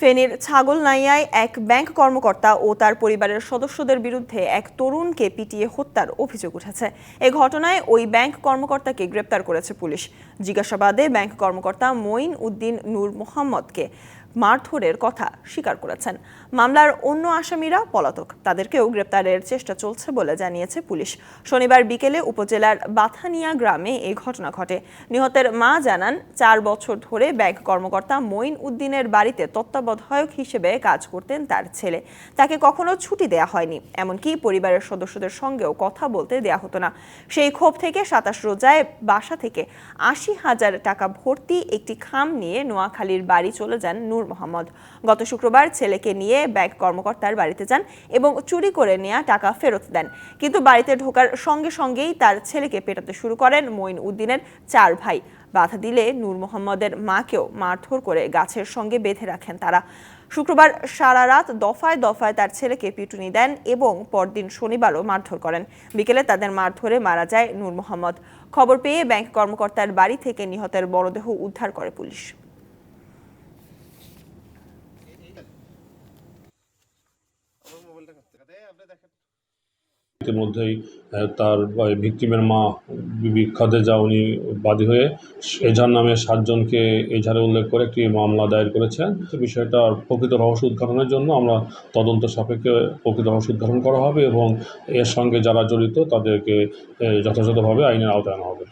ফেনীর ছাগলনাইয়ায় এক ব্যাংক কর্মকর্তা ও তার পরিবারের সদস্যদের বিরুদ্ধে এক তরুণকে পিটিয়ে হত্যার অভিযোগ উঠেছে। এ ঘটনায় ওই ব্যাংক কর্মকর্তাকে গ্রেপ্তার করেছে পুলিশ। জিজ্ঞাসাবাদে ব্যাংক কর্মকর্তা মঈন উদ্দিন নূর মোহাম্মদকে মারধরের কথা স্বীকার করেছেন। মামলার অন্য আসামিরা পলাতক। তাদেরকেও গ্রেপ্তারের চেষ্টা চলছে বলে জানিয়েছে পুলিশ। শনিবার বিকেলে উপজেলার বাথানিয়া গ্রামে এই ঘটনা ঘটে। নিহতের মা জানান, চার বছর ধরে ব্যাংক কর্মকর্তা মঈন উদ্দিনের বাড়িতে তত্ত্বাবধায়ক হিসেবে কাজ করতেন তার ছেলে। তাকে কখনো ছুটি দেয়া হয়নি। এমনকি পরিবারের সদস্যদের সঙ্গেও কথা বলতে দেয়া হতো না। সেই ক্ষোভ থেকে সাতাশ রোজায় বাসা থেকে আশি হাজার টাকা ভর্তি একটি খাম নিয়ে নোয়াখালীর বাড়ি চলে যান নূর মোহাম্মদ। গত শুক্রবার ছেলেকে নিয়ে ব্যাংক কর্মকর্তার বাড়িতে যান এবং চুরি করে নেওয়া টাকা ফেরত দেন। কিন্তু বাড়িতে ঢোকার সঙ্গে সঙ্গেই তার ছেলেকে পেটাতে শুরু করেন মঈন উদ্দিনের চার ভাই। বাধা দিলে নূর মোহাম্মদের মাকেও মারধর করে গাছের সঙ্গে বেঁধে রাখেন তারা। শুক্রবার সারা রাত দফায় দফায় তার ছেলেকে পিটুনি দেন এবং পরদিন শনিবারও মারধর করেন। বিকেলে তাদের মারধরে মারা যায় নূর মোহাম্মদ। খবর পেয়ে ব্যাংক কর্মকর্তার বাড়ি থেকে নিহতের মরদেহ উদ্ধার করে পুলিশ। ইতিমধ্যেই তার ভিকটিমের মা বিবি খাদেজা উনি বাদী হয়ে এজাহার নামে সাতজনকে এজাহারে উল্লেখ করে একটি মামলা দায়ের করেছেন। বিষয়টার প্রকৃত রহস্য উদ্ঘাটনের জন্য আমরা তদন্ত সাপেক্ষে প্রকৃত রহস্য উদ্ঘাটন করা হবে এবং এর সঙ্গে যারা জড়িত তাদেরকে যথাযথভাবে আইনের আওতায় আনা হবে।